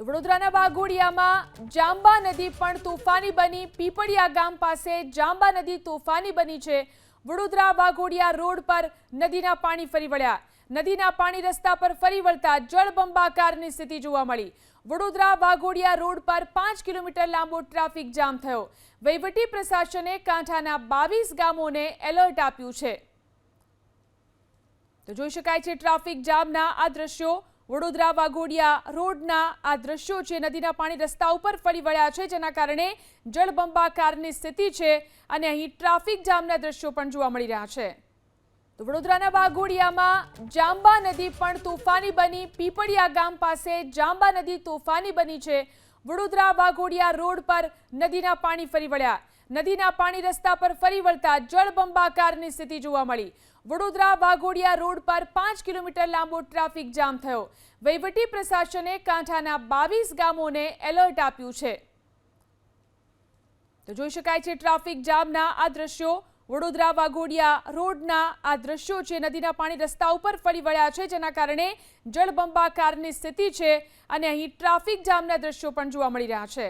તો વડોદરાના વાઘોડિયામાં જાંબા નદી પણ તોફાની બની. પીપળિયા ગામ પાસે જાંબા નદી તોફાની બની છે. વડોદરા વાઘોડિયા રોડ પર નદીના પાણી ફરી વળ્યા. નદીના પાણી રસ્તા પર ફરી વળતા જળબંબાકારની સ્થિતિ જોવા મળી. વડોદરા વાઘોડિયા રોડ પર પાંચ કિલોમીટર લાંબો ટ્રાફિક જામ થયો. વહીવટી પ્રશાસને કાંઠાના બાવીસ ગામોને એલર્ટ આપ્યું છે. તો જોઈ શકાય છે, ટ્રાફિક જામના આ દ્રશ્યો વડોદરા વાઘોડિયા રોડના આ દ્રશ્યો છે, નદીના પાણી રસ્તા ઉપર ફરી વળ્યા છે, જેના કારણે જળબંબાકારની સ્થિતિ છે અને અહીં ટ્રાફિક જામના દ્રશ્યો પણ જોવા મળી રહ્યા છે. તો વડોદરાના વાઘોડિયામાં જાંબા નદી પણ તોફાની બની. પીપળિયા ગામ પાસે જાંબા નદી તોફાની બની છે. વડોદરા વાઘોડિયા રોડ પર નદીના પાણી ફરી વળ્યા. નદીના પાણી રસ્તા પર ફરી વળતા જળબંબાકારની સ્થિતિ જોવા મળી. વડોદરા વાઘોડિયા રોડ પર પાંચ કિલોમીટર લાંબો ટ્રાફિક જામ થયો. વહીવટી પ્રશાસને કાંઠાના બાવીસ ગામોને એલર્ટ આપ્યું છે. તો જોઈ શકાય છે ટ્રાફિક જામના આ દ્રશ્યો. વડોદરા વાઘોડિયા રોડના આ દ્રશ્યો છે. નદીના પાણી રસ્તા ઉપર ફરી વળ્યા છે, જેના કારણે જળબંબાકારની સ્થિતિ છે અને અહીં ટ્રાફિક જામના દ્રશ્યો પણ જોવા મળી રહ્યા છે.